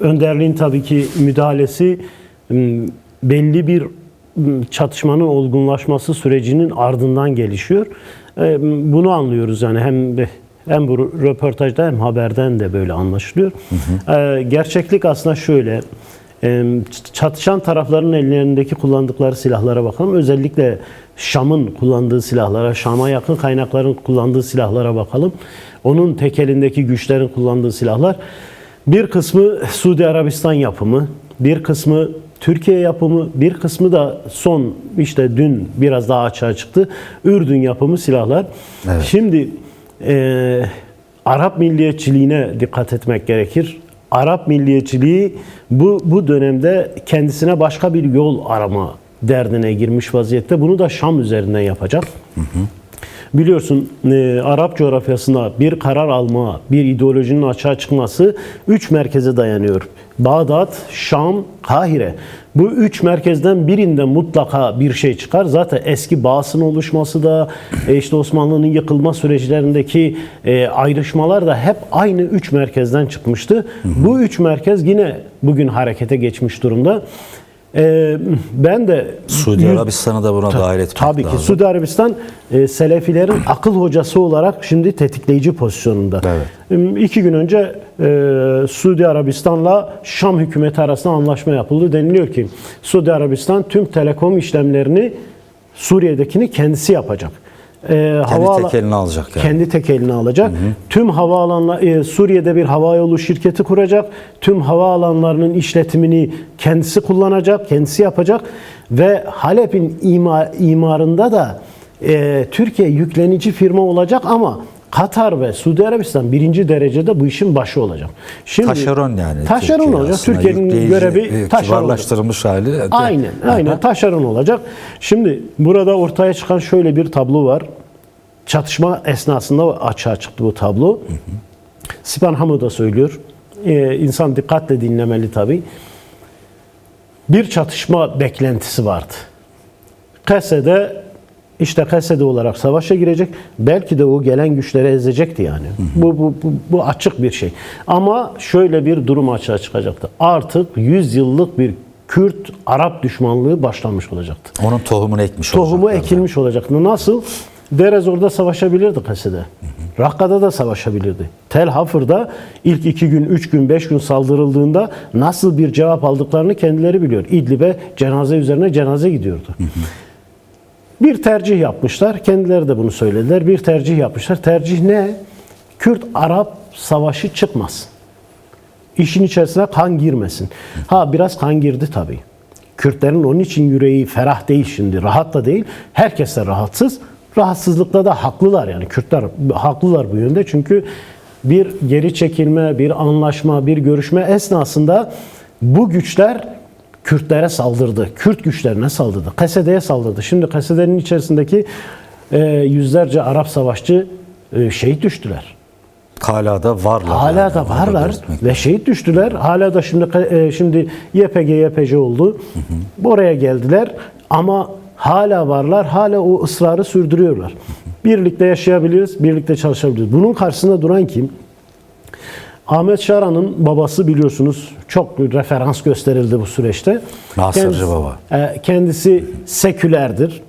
önderliğin tabii ki müdahalesi belli bir çatışmanın olgunlaşması sürecinin ardından gelişiyor. E, Bunu anlıyoruz yani hem hem bu röportajda hem haberden de böyle anlaşılıyor. E, Gerçeklik aslında şöyle. e, Çatışan tarafların ellerindeki kullandıkları silahlara bakalım. Özellikle Şam'ın kullandığı silahlara, Şam'a yakın kaynakların kullandığı silahlara bakalım. Onun tek elindeki güçlerin kullandığı silahlar. Bir kısmı Suudi Arabistan yapımı, bir kısmı Türkiye yapımı, bir kısmı da son işte dün biraz daha açığa çıktı. Ürdün yapımı silahlar. Şimdi e, Arap milliyetçiliğine dikkat etmek gerekir. Arap milliyetçiliği bu bu dönemde kendisine başka bir yol arama derdine girmiş vaziyette. Bunu da Şam üzerinden yapacak. Biliyorsun e, Arap coğrafyasında bir karar alma, bir ideolojinin açığa çıkması üç merkeze dayanıyor. Bağdat, Şam, Kahire. Bu üç merkezden birinde mutlaka bir şey çıkar. Zaten eski Bağs'ın oluşması da e, işte Osmanlı'nın yıkılma süreçlerindeki e, ayrışmalar da hep aynı üç merkezden çıkmıştı. Bu üç merkez yine bugün harekete geçmiş durumda. E, ben de Suudi yüz- Arabistan'ı da buna dahil etmek Tabii ki lazım. Suudi Arabistan e, Selefilerin akıl hocası olarak şimdi tetikleyici pozisyonunda. Evet. E, İki gün önce e, Suudi Arabistan'la Şam hükümeti arasında anlaşma yapıldı. Deniliyor ki Suudi Arabistan tüm telekom işlemlerini Suriye'dekini kendisi yapacak. E, Kendi tek eline alacak yani. Kendi tek eline alacak. Tüm havaalanla e, Suriye'de bir havayolu şirketi kuracak. Tüm havaalanlarının işletimini kendisi kullanacak, kendisi yapacak ve Halep'in ima, imarında da e, Türkiye yüklenici firma olacak ama Katar ve Suudi Arabistan birinci derecede bu işin başı olacak. Şimdi Taşeron yani. Taşeron Türkiye olacak. Türkiye'nin görevi e, taşeron olacak. kibarlaştırılmış hali. de- Aynen, aynen taşeron olacak. Şimdi burada ortaya çıkan şöyle bir tablo var. Çatışma esnasında açığa çıktı bu tablo. Sipan Hamu da söylüyor. Ee, insan dikkatle dinlemeli tabii. Bir çatışma beklentisi vardı. Kase'de işte Kase'de olarak savaşa girecek. Belki de o gelen güçleri ezecekti yani. Bu, bu, bu, bu açık bir şey. Ama şöyle bir durum açığa çıkacaktı. Artık 100 yıllık bir Kürt-Arap düşmanlığı başlamış olacaktı. Onun tohumunu ekmiş Tohumu olacaklar. ekilmiş olacaktı. Nasıl? Derezor'da savaşabilirdi Kase'de. Rakka'da da savaşabilirdi. Tel Hafır'da ilk iki gün, üç gün, beş gün saldırıldığında nasıl bir cevap aldıklarını kendileri biliyor. İdlib'e cenaze üzerine cenaze gidiyordu. Bir tercih yapmışlar. Kendileri de bunu söylediler. Bir tercih yapmışlar. Tercih ne? Kürt-Arap savaşı çıkmaz. İşin içerisine kan girmesin. Ha biraz kan girdi tabii. Kürtlerin onun için yüreği ferah değil şimdi. Rahat da değil. Herkes de rahatsız. Rahatsızlıkta da haklılar yani. Kürtler haklılar bu yönde. Çünkü bir geri çekilme, bir anlaşma, bir görüşme esnasında bu güçler Kürtlere saldırdı. Kürt güçlerine saldırdı. Kasede'ye saldırdı. Şimdi Kasede'nin içerisindeki e, yüzlerce Arap savaşçı e, şehit düştüler. Hala da varlar. Hala yani. da varlar ve şehit düştüler. Hala da şimdi e, şimdi YPG YPC oldu. Oraya geldiler ama hala varlar. Hala o ısrarı sürdürüyorlar. Birlikte yaşayabiliriz, birlikte çalışabiliriz. Bunun karşısında duran kim? Ahmet Şaran'ın babası biliyorsunuz çok referans gösterildi bu süreçte. Nasırcı Kendisi- baba. e, Kendisi sekülerdir.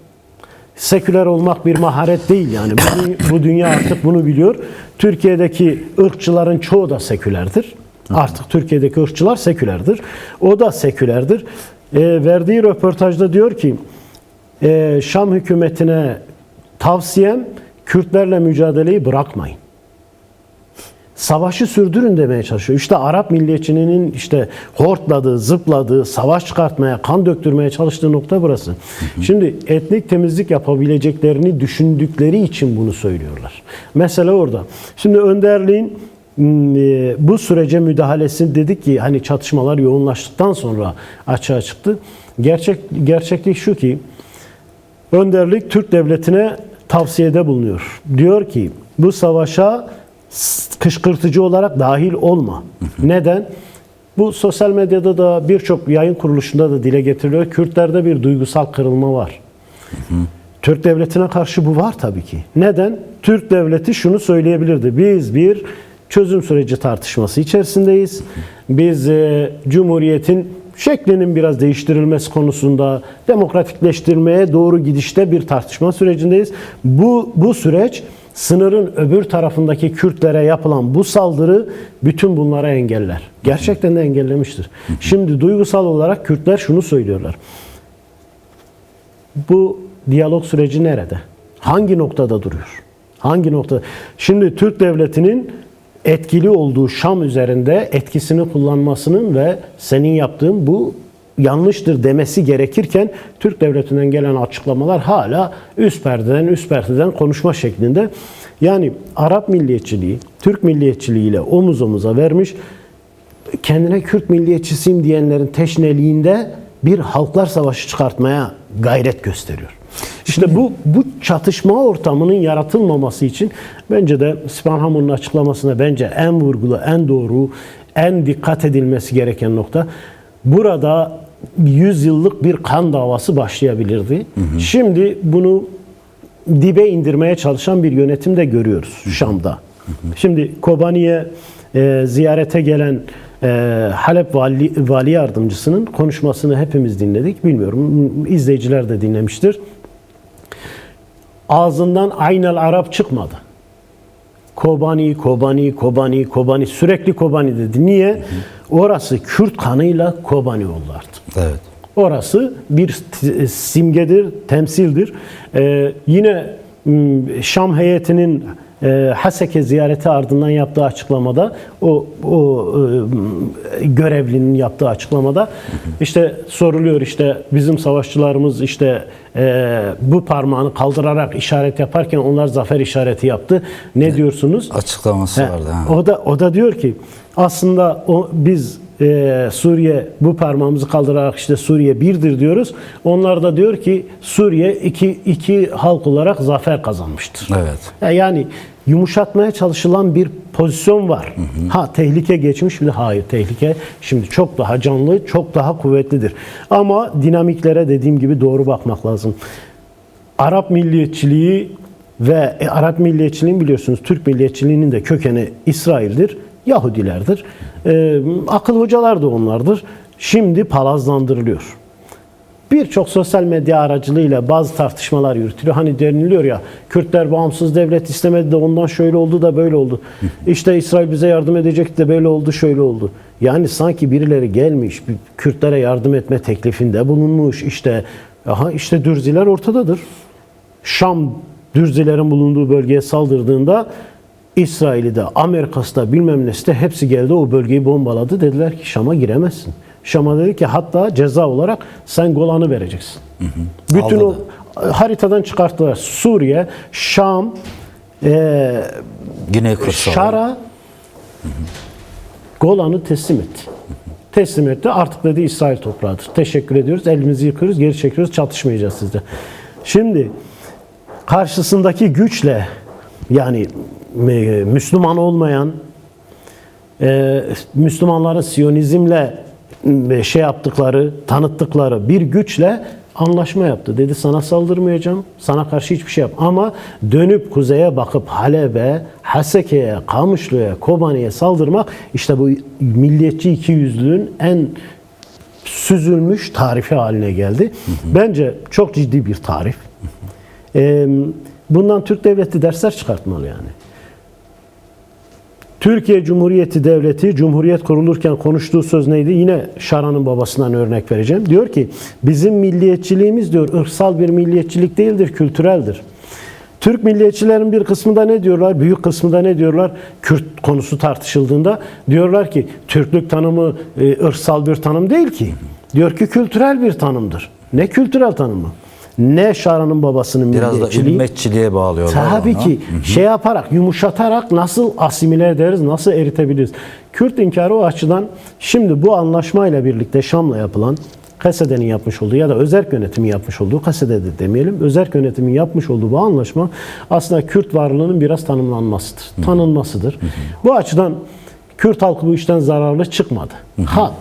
Seküler olmak bir maharet değil yani. Bu, bu dünya artık bunu biliyor. Türkiye'deki ırkçıların çoğu da sekülerdir. Artık Türkiye'deki ırkçılar sekülerdir. O da sekülerdir. E, verdiği röportajda diyor ki e, Şam hükümetine tavsiyem Kürtlerle mücadeleyi bırakmayın savaşı sürdürün demeye çalışıyor. İşte Arap milliyetçiliğinin işte hortladığı, zıpladığı, savaş çıkartmaya, kan döktürmeye çalıştığı nokta burası. Şimdi etnik temizlik yapabileceklerini düşündükleri için bunu söylüyorlar. Mesele orada. Şimdi önderliğin e, bu sürece müdahalesi dedik ki hani çatışmalar yoğunlaştıktan sonra açığa çıktı. Gerçek gerçeklik şu ki önderlik Türk devletine tavsiyede bulunuyor. Diyor ki bu savaşa kışkırtıcı olarak dahil olma. Neden? Bu sosyal medyada da birçok yayın kuruluşunda da dile getiriliyor. Kürtlerde bir duygusal kırılma var. Türk devletine karşı bu var tabii ki. Neden? Türk devleti şunu söyleyebilirdi. Biz bir çözüm süreci tartışması içerisindeyiz. Biz e, Cumhuriyet'in şeklinin biraz değiştirilmesi konusunda demokratikleştirmeye doğru gidişte bir tartışma sürecindeyiz. Bu bu süreç sınırın öbür tarafındaki Kürtlere yapılan bu saldırı bütün bunlara engeller. Gerçekten de engellemiştir. Şimdi duygusal olarak Kürtler şunu söylüyorlar. Bu diyalog süreci nerede? Hangi noktada duruyor? Hangi nokta? Şimdi Türk devletinin etkili olduğu Şam üzerinde etkisini kullanmasının ve senin yaptığın bu yanlıştır demesi gerekirken Türk devletinden gelen açıklamalar hala üst perdeden üst perdeden konuşma şeklinde. Yani Arap milliyetçiliği, Türk milliyetçiliği ile omuz omuza vermiş kendine Kürt milliyetçisiyim diyenlerin teşneliğinde bir halklar savaşı çıkartmaya gayret gösteriyor. İşte bu bu çatışma ortamının yaratılmaması için bence de Spanhamon'un açıklamasına bence en vurgulu, en doğru, en dikkat edilmesi gereken nokta burada 100 yıllık bir kan davası başlayabilirdi. Şimdi bunu dibe indirmeye çalışan bir yönetim de görüyoruz Şam'da. Şimdi Kobani'ye e, ziyarete gelen e, Halep vali, vali yardımcısının konuşmasını hepimiz dinledik. Bilmiyorum izleyiciler de dinlemiştir. Ağzından aynel Arap çıkmadı. Kobani, Kobani, Kobani, Kobani sürekli Kobani dedi. Niye? Orası Kürt kanıyla Kobani oldu artık. Evet. Orası bir t- simgedir, temsildir. Ee, yine Şam heyetinin e, Haseke ziyareti ardından yaptığı açıklamada o o e, görevlinin yaptığı açıklamada işte soruluyor işte bizim savaşçılarımız işte e, bu parmağını kaldırarak işaret yaparken onlar zafer işareti yaptı. Ne diyorsunuz? Açıklaması He, vardı. Ha. O da o da diyor ki aslında o biz e, Suriye bu parmağımızı kaldırarak işte Suriye birdir diyoruz. Onlar da diyor ki Suriye iki iki halk olarak zafer kazanmıştır. Evet. Ya Yani yumuşatmaya çalışılan bir pozisyon var. Ha tehlike geçmiş mi? Hayır tehlike şimdi çok daha canlı, çok daha kuvvetlidir. Ama dinamiklere dediğim gibi doğru bakmak lazım. Arap milliyetçiliği ve e, Arap milliyetçiliğin biliyorsunuz Türk milliyetçiliğinin de kökeni İsrail'dir, Yahudilerdir. E, akıl hocalar da onlardır. Şimdi palazlandırılıyor. Birçok sosyal medya aracılığıyla bazı tartışmalar yürütülüyor. Hani deniliyor ya Kürtler bağımsız devlet istemedi de ondan şöyle oldu da böyle oldu. İşte İsrail bize yardım edecekti de böyle oldu şöyle oldu. Yani sanki birileri gelmiş Kürtlere yardım etme teklifinde bulunmuş. İşte aha işte Dürziler ortadadır. Şam Dürzilerin bulunduğu bölgeye saldırdığında İsrail'i de Amerika'sı da bilmem nesi de hepsi geldi o bölgeyi bombaladı. Dediler ki Şam'a giremezsin. Şam'a dedi ki hatta ceza olarak sen Golan'ı vereceksin. Bütün Aldı o haritadan çıkarttılar. Suriye, Şam, eee Güney Kıbrıs. Şara Golan'ı teslim etti. Teslim etti. Artık dedi İsrail toprağıdır. Teşekkür ediyoruz. Elimizi yıkıyoruz. Geri çekiyoruz. Çatışmayacağız sizde. Şimdi karşısındaki güçle yani e, Müslüman olmayan e, Müslümanların Siyonizmle e, şey yaptıkları, tanıttıkları bir güçle anlaşma yaptı. Dedi sana saldırmayacağım, sana karşı hiçbir şey yap. Ama dönüp kuzeye bakıp Halep'e, Haseke'ye, Kamışlı'ya, Kobani'ye saldırmak işte bu milliyetçi ikiyüzlülüğün en süzülmüş tarifi haline geldi. Bence çok ciddi bir tarif. Bundan Türk devleti dersler çıkartmalı yani. Türkiye Cumhuriyeti Devleti, Cumhuriyet kurulurken konuştuğu söz neydi? Yine Şara'nın babasından örnek vereceğim. Diyor ki, bizim milliyetçiliğimiz diyor, ırksal bir milliyetçilik değildir, kültüreldir. Türk milliyetçilerin bir kısmı da ne diyorlar? Büyük kısmı da ne diyorlar? Kürt konusu tartışıldığında diyorlar ki Türklük tanımı e, ırksal bir tanım değil ki. Diyor ki kültürel bir tanımdır. Ne kültürel tanımı? Ne Şara'nın babasının Biraz da milliyetçiliği? ümmetçiliğe bağlıyorlar. Tabii onu. ki şey yaparak, yumuşatarak nasıl asimile ederiz, nasıl eritebiliriz? Kürt inkarı o açıdan şimdi bu anlaşmayla birlikte Şam'la yapılan Kasede'nin yapmış olduğu ya da özerk yönetimin yapmış olduğu, Kasede de demeyelim, özerk yönetimin yapmış olduğu bu anlaşma aslında Kürt varlığının biraz tanımlanmasıdır, tanınmasıdır. Bu açıdan Kürt halkı bu işten zararlı çıkmadı. Ha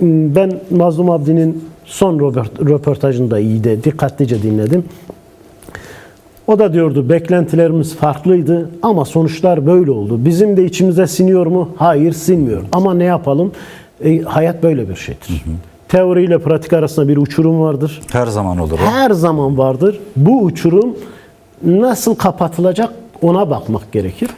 ben Mazlum Abdi'nin son röport- röportajını da iyi de dikkatlice dinledim. O da diyordu beklentilerimiz farklıydı ama sonuçlar böyle oldu. Bizim de içimize siniyor mu? Hayır sinmiyor. Ama ne yapalım? E, hayat böyle bir şeydir. Teori ile pratik arasında bir uçurum vardır. Her zaman olur o. Her zaman vardır. Bu uçurum nasıl kapatılacak ona bakmak gerekir.